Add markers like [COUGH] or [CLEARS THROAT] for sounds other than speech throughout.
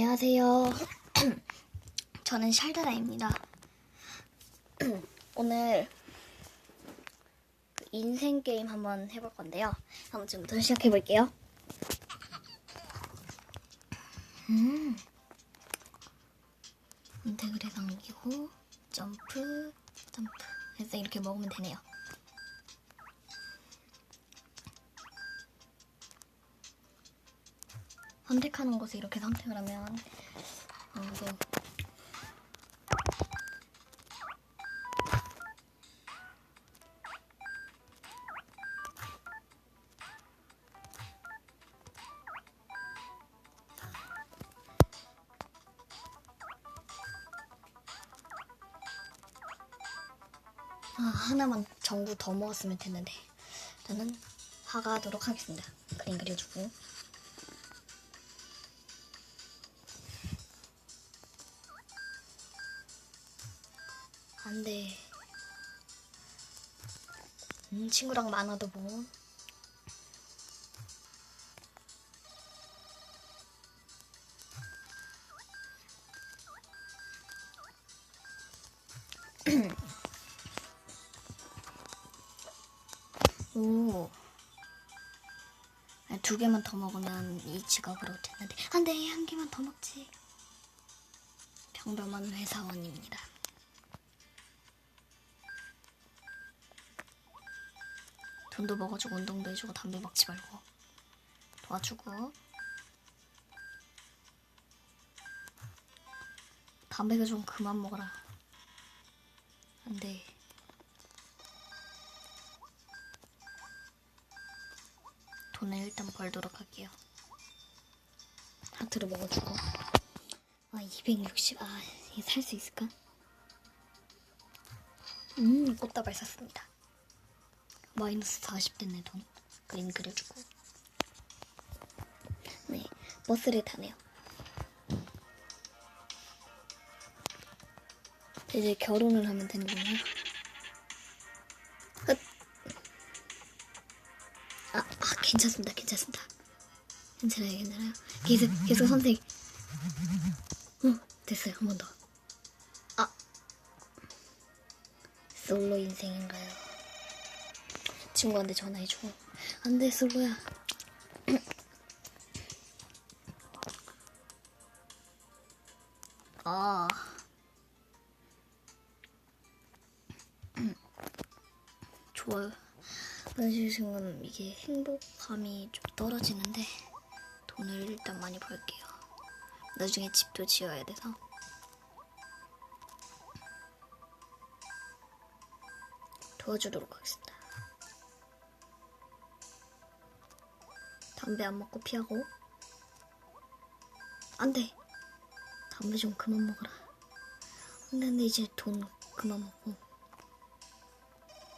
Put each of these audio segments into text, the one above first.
안녕하세요. [CLEARS THROAT] 저는 샬드라입니다. [CLEARS THROAT] 오늘 그 인생 게임 한번 해볼 건데요. 한번 지금부터 시작해 볼게요. 음. 인테그레 당기고 점프 점프 해서 이렇게 먹으면 되네요. 선택하는 곳에 이렇게 선택을 하면 어, 이거 아, 하나만 전구 더 모았으면 됐는데 저는 화가하도록 하겠습니다. 그림 그려주고 안 돼. 음, 친구랑 많아도 뭐. [CLEARS THROAT] 오. 아, 두 개만 더 먹으면 이 지각으로 됐는데. 안 돼, 한 개만 더 먹지. 평범한 회사원입니다. 돈도 먹어주고 운동도 해주고 담배 먹지 말고 도와주고. 담배가 좀 그만 먹어라. 안돼. 돈을 일단 벌도록 할게요. 하트를 먹어주고. 아 260, 아 이게 살 수 있을까? 음 꽃다발 샀습니다 마이너스 40 됐네 돈. 그림 그려주고. 네 버스를 타네요. 이제 결혼을 하면 되는구나 헛. 아, 아 괜찮습니다 괜찮습니다. 괜찮아요 괜찮아요. 계속 계속 선택 어 됐어요 한 번 더. 아. 솔로 인생인가요 친구한테 전화해줘. 안 돼, 솔로야. 아. 좋아요. 사실 지금 이게 행복감이 좀 떨어지는데 돈을 일단 많이 벌게요. 나중에 집도 지어야 돼서. 도와주도록 하겠습니다. 담배 안 먹고 피하고. 안 돼. 담배 좀 그만 먹어라. 안 돼, 안 돼. 이제 돈 그만 먹고.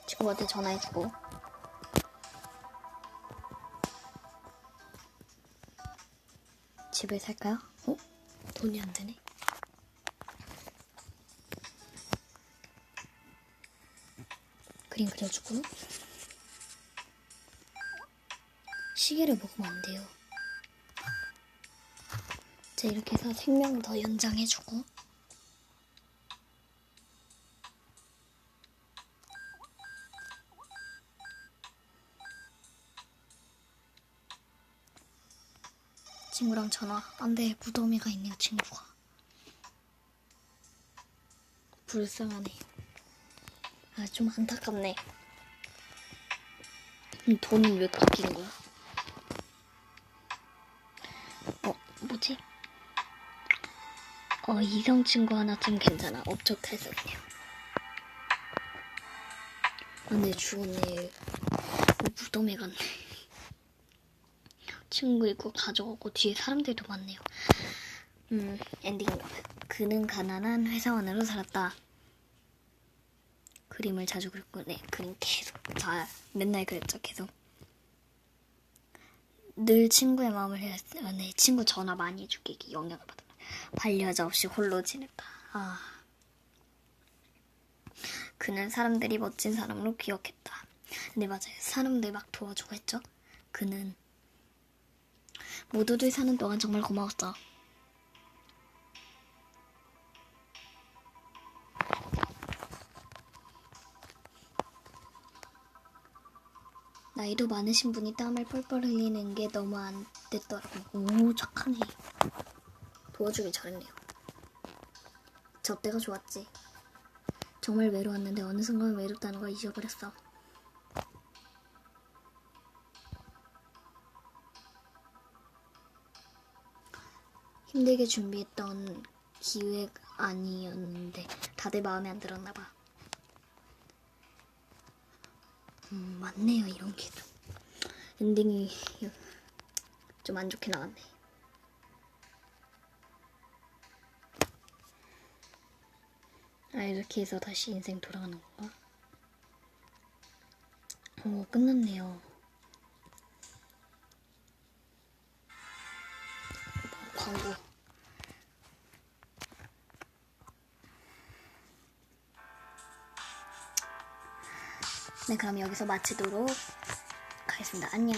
친구한테 전화해주고. 집을 살까요? 어? 돈이 안 되네. 그림 그려주고. 시계를 먹으면 안 돼요. 자, 이렇게 해서 생명 더 연장해주고. 친구랑 전화. 안 돼, 무더미가 있네요, 친구가. 불쌍하네. 아, 좀 안타깝네. 음, 돈은 왜 깎이는 거야? 어, 이성 친구 하나 좀 괜찮아. 업적 탈색이네요. 근데 죽었네. 어, 무덤에 갔네. 친구 있고 가져가고 뒤에 사람들도 많네요. 음, 엔딩. 그는 가난한 회사원으로 살았다. 그림을 자주 그렸고, 네, 그림 계속. 다, 맨날 그렸죠, 계속. 늘 친구의 마음을 헤아렸어요. 네, 친구 전화 많이 해주게 영향을 받아. 반려자 없이 홀로 지냈다. 아. 그는 사람들이 멋진 사람으로 기억했다. 네, 맞아요. 사람들 막 도와주고 했죠. 그는 모두들 사는 동안 정말 고마웠죠. 나이도 많으신 분이 땀을 뻘뻘 흘리는 게 너무 안 됐더라고. 오, 착하네. 도와주길 잘했네요. 저 때가 좋았지. 정말 외로웠는데 어느 순간 외롭다는 걸 잊어버렸어. 힘들게 준비했던 기획 아니었는데 다들 마음에 안 들었나 봐. 음, 맞네요 이런 게도. 엔딩이 좀 안 좋게 나왔네. 아 이렇게 해서 다시 인생 돌아가는 건가? 오 끝났네요. 광고. 네, 그럼 여기서 마치도록 하겠습니다. 안녕.